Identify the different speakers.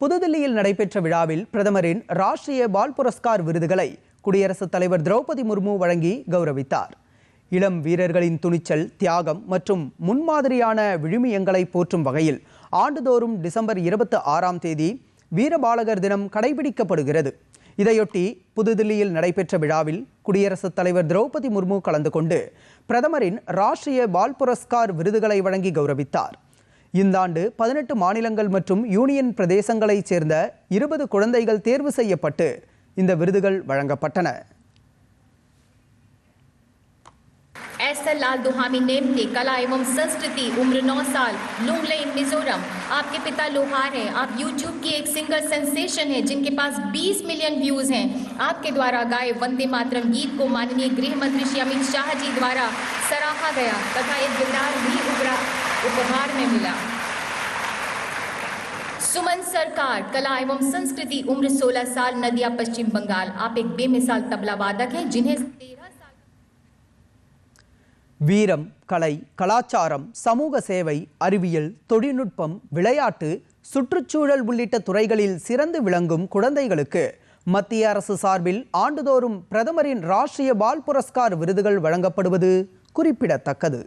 Speaker 1: புதுதில்லியில் நடைபெற்ற விழாவில் பிரதமரின் ராஷ்டிரிய பால் புரஸ்கார் விருதுகளை குடியரசுத் தலைவர் திரௌபதி முர்மு வழங்கி கௌரவித்தார். இளம் வீரர்களின் துணிச்சல் தியாகம் மற்றும் முன்மாதிரியான விழுமியங்களை போற்றும் வகையில் ஆண்டுதோறும் டிசம்பர் இருபத்தி ஆறாம் தேதி வீரபாலகர் தினம் கடைபிடிக்கப்படுகிறது. இதையொட்டி புதுதில்லியில் நடைபெற்ற விழாவில் குடியரசுத் தலைவர் திரௌபதி முர்மு கலந்து கொண்டு பிரதமரின் ராஷ்டிரிய பால் புரஸ்கார் விருதுகளை வழங்கி கௌரவித்தார். இந்த ஆண்டு பதினெட்டு மாநிலங்கள் மற்றும் யூனியன் பிரதேசங்களைச் சேர்ந்த இருபது குழந்தைகள் தேர்வு செய்யப்பட்டு இந்த விருதுகள் வழங்கப்பட்டன
Speaker 2: एसएल लाल दुहामी नेमते कला एवं संस्कृति उम्र 9 साल लुंगलेन मिजोरम आपके पिता लोहार हैं आप यूट्यूब की एक सिंगर सेंसेशन है जिनके पास 20 मिलियन व्यूज हैं आपके द्वारा गाए वंदे मातरम गीत को माननीय गृह मंत्री श्री अमित शाह जी द्वारा सराहा गया तथा एक गिटार भी उबरा उपहार में मिला सुमन सरकार कला एवं संस्कृति उम्र 16 साल नदिया पश्चिम बंगाल आप एक बेमिसाल तबला वादक हैं जिन्हें 13 साल
Speaker 1: வீரம் கலை கலாச்சாரம் சமூக சேவை அறிவியல் தொழில்நுட்பம் விளையாட்டு சுற்றுச்சூழல் உள்ளிட்ட துறைகளில் சிறந்து விளங்கும் குழந்தைகளுக்கு மத்திய அரசு சார்பில் ஆண்டுதோறும் பிரதமரின் ராஷ்டிரிய பால் புரஸ்கார் விருதுகள் வழங்கப்படுவது குறிப்பிடத்தக்கது